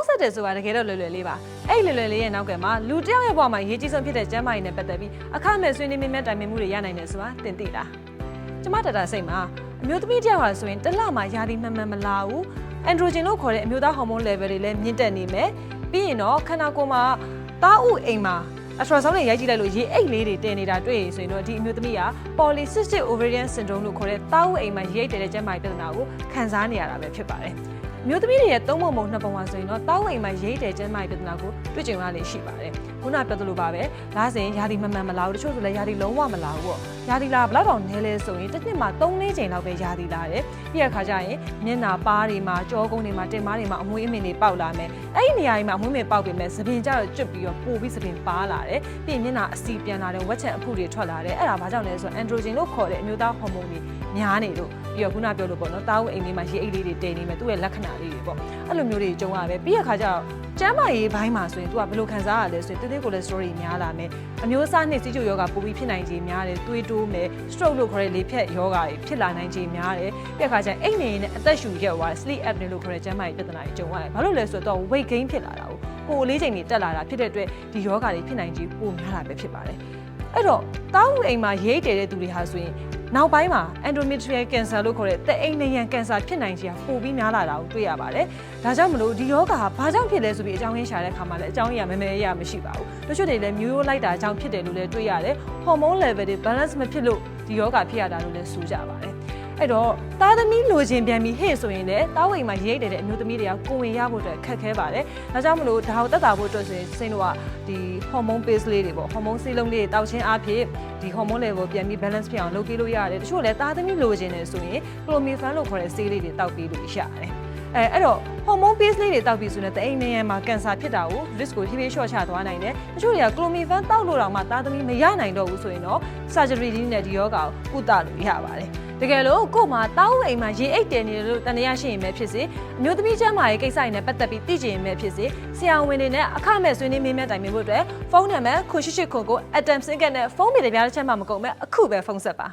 န်းဆက်တယ်ဆိုတာတကယ်တော့လွယ်လွယ်လေးပါအဲ့လွယ်လွယ်လေးရဲ့နောက်ကမှာလူတစ်ယောက်ရဲ့ဘဝမှာရေးကြီးဆုံးဖြစ်တဲ့ကျန်းမာရေးနဲ့ပတ်သက်ပြီးအခမဲ့ဆွေးနွေးမြတ်တိုင်ပင်မှုတွေရနိုင်တယ်ဆိုတာသင်သိလားကျမတတစိတ်မှာအမျိုးသမီးတစ်ယောက်ဟာဆိုရင်တစ်လမှာယာဒီမှန်မှန်မလာဘူးအန်ဒရိုဂျင်လို့ခေါ်တဲ့အမျိုးသားဟော်မုန်း level တွေလည်းမြင့်တက်နေမယ်ပြီးရင်တော့ခန္ဓာကိုယ်မှာတားဥအိမ်မှာ အထရာဆောင်းနဲ့ရိုက်ကြည့်လိုက်လို့ရေအိတ်လေးတွေတင်နေတာတွေ့ရဆိုရင်တော့ဒီအမျိုးသမီးက polycystic ovarian syndrome လို့ခေါ်တဲ့တားဥအိမ်မှာရေအိတ်တဲ့ကျန်းမာရေးပြဿနာကိုခံစားနေရတာပဲဖြစ်ပါတယ်။မျိုးသမီးတွေရဲ့သုံးပုံပုံနှစ်ပုံပါဆိုရင်တော့တောင်းအိမ်မှာရိတ်တယ်ကျန်းမာရေးပြဿနာကိုတွေ့ကြုံရလေရှိပါတယ်။ခုနပြောသလိုပါပဲ။လားစဉ်ယာဒီမမှန်မလာဘူးတချို့ဆိုလည်းယာဒီလုံးဝမလာဘူးပေါ့။ယာဒီလာဘလောက်တောင်နဲလဲဆိုရင်တစ်နှစ်မှာ3လေးချိန်လောက်ပဲယာဒီလာတယ်။ပြီးရခါကျရင်မျက်နာပါးတွေမှာကြောကုန်းတွေမှာတင်မားတွေမှာအမွှေးအမင်တွေပေါက်လာမယ်။အဲ့ဒီနေရာတွေမှာအမွှေးအမင်ပေါက်ပေမဲ့သပင်ကျတော့ကျွတ်ပြီးတော့ပိုပြီးသပင်ပါလာတယ်။ပြီးရင်မျက်နာအစီပြန်လာတယ်ဝက်ချံအဖုတွေထွက်လာတယ်။အဲ့ဒါဘာကြောင့်လဲဆိုတော့ androgen လို့ခေါ်တဲ့အမျိုးသားဟော်မုန်းတွေများနေလို့ပြီးတော့ခုနပြောလို့ပေါ့နော်တာဝအိမ်လေးမှာရေအိတ်လေးတွေတင်နေမယ်သူ့ရဲ့လက္ခဏာလေးတွေပေါ့အဲ့လိုမျိုးတွေကြုံရပဲပြီးရခါကျတော့ကျမ်းမာရေးဘိုင်းမှာဆိုရင် तू ကဘယ်လိုခံစားရလဲဆိုရင်တိတိကိုလည်း story များလာမယ်အမျိုးအစားနဲ့စီးကျူယောဂပိုပြီးဖြစ်နိုင်ခြင်းများတယ်သွေးတိုးမယ် stroke လို့ခေါ်တဲ့လေဖြတ်ယောဂတွေဖြစ်လာနိုင်ခြင်းများတယ်ပြီးရခါကျရင်အိတ်နေရင်အသက်ရှူရက်သွား sleep apnea လို့ခေါ်တဲ့ကျမ်းမာရေးပြဿနာတွေကြုံရတယ်ဘာလို့လဲဆိုတော့ weight gain ဖြစ်လာတာကို ကိုယ်လေးချိန်တွေတက်လာတာဖြစ်တဲ့အတွက်ဒီယောဂတွေဖြစ်နိုင်ခြင်းပိုများလာပဲဖြစ်ပါတယ်အဲ့တော့တားဝအိမ်မှာရိတ်တယ်တဲ့သူတွေဟာဆိုရင်နောက်ပိုင်းမှာ endometrial cancer လို့ခေါ်တဲ့တဲ့အိမ်နရံကင်ဆာဖြစ်နိုင်ခြင်းပိုပြီးများလာတာကိုတွေ့ရပါတယ်။ဒါကြောင့်မလို့ဒီယောဂါဟာဘာကြောင့်ဖြစ်လဲဆိုပြီးအကြောင်းရင်းရှာတဲ့အခါမှာလည်းအကြောင်းရင်းကမဲမဲရရမရှိပါဘူး။တချို့တွေလည်းမျိုးရိုးလိုက်တာကြောင့်ဖြစ်တယ်လို့လည်းတွေ့ရတယ်။ hormone level တွေ balance မဖြစ်လို့ဒီယောဂါဖြစ်ရတာလို့လည်းဆိုကြပါတယ်။ အဲ့တော့သားသမီးလိုချင်ပြန်ပြီးဟဲ့ဆိုရင်လည်းတားဝိမ်မှာရိတ်တယ်တဲ့အမျိုးသမီးတွေကကိုဝင်ရဖို့အတွက်ခက်ခဲပါတယ်။ဒါကြောင့်မလို့ဒါကိုတက်တာဖို့အတွက်ဆိုရင်စိတ်တို့ကဒီ hormone base လေးတွေပေါ့ hormone ဆေးလုံးလေးတွေတောက်ချင်းအားဖြင့်ဒီ hormone level ပြန်ပြီး balance ဖြစ်အောင်လုပ်ပေးလို့ရတယ်။တချို့လည်းသားသမီးလိုချင်တယ်ဆိုရင် clomifan လို့ခေါ်တဲ့ဆေးလေးတွေတောက်ပေးလို့ရတယ်။ အဲအဲ့တော့ hormone base လေးတွေတောက်ပြီးဆိုရင်တအိမ်နေရမှာကင်ဆာဖြစ်တာကို risk ကိုဖြည်းဖြည်းလျှော့ချသွားနိုင်တယ်။တချို့တွေက clomifan တောက်လို့တော့မှသားသမီးမရနိုင်တော့ဘူးဆိုရင်တော့ surgery ကြီးနဲ့ဒီယောဂါကိုကုသလို့ရပါတယ်။တကယ်လို့ကို့မှာတောင်းအိမ်မှာရေအိတ်တယ်နေတယ်လို့တန်တရားရှိရင်ပဲဖြစ်စေအမျိုးသမီးချမ်းမာရေးကိစ္စတွေနဲ့ပတ်သက်ပြီးသိချင်ရင်ပဲဖြစ်စေဆရာဝန်တွေနဲ့အခမဲ့ဆွေးနွေးမေးမြန်းတိုင်ပင်ဖို့အတွက်ဖုန်းနံပါတ်ခုရှိရှိခုကို Atom Sinket နဲ့ဖုန်းမေတ္တာပြားတစ်ချက်မှမကုန်မဲ့အခုပဲဖုန်းဆက်ပါ